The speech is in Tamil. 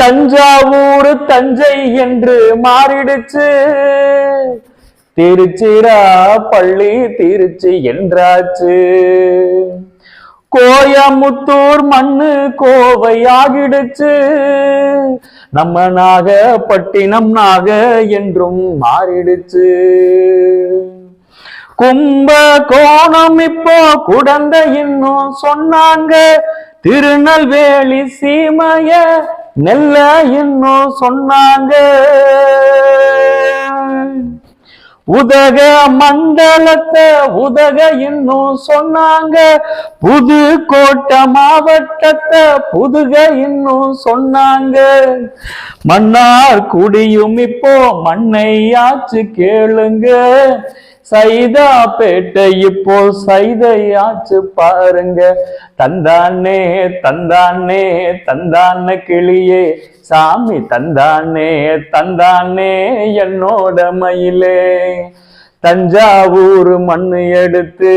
தஞ்சாவூர் தஞ்சை என்று மாறிடுச்சு. திருச்சிரா பள்ளி திருச்சி என்றாச்சு. கோயமுத்தூர் மண்ணு கோவை ஆகிடுச்சு நம்ம நாகப்பட்டினம் நாக என்றும் மாறிடுச்சு. கும்ப கோணம் இப்போ குடந்த இன்னும் சொன்னாங்க. திருநெல்வேலி சீமைய நெல்ல இன்னும் சொன்னாங்க. உதக மண்டலத்தை உதக இன்னும் சொன்னாங்க. புதுக்கோட்டை மாவட்டத்தை புதுக இன்னும் சொன்னாங்க. மன்னார் குடியும் இப்போ மண்ணையாச்சு கேளுங்க. சைதாப்பேட்டை இப்போ சைதையாச்சு பாருங்க. தந்தானே தந்தானே தந்தான கிளியே. சாமி தந்தானே தந்தானே என்னோட மயிலே. தஞ்சாவூர் மண்ணு எடுத்து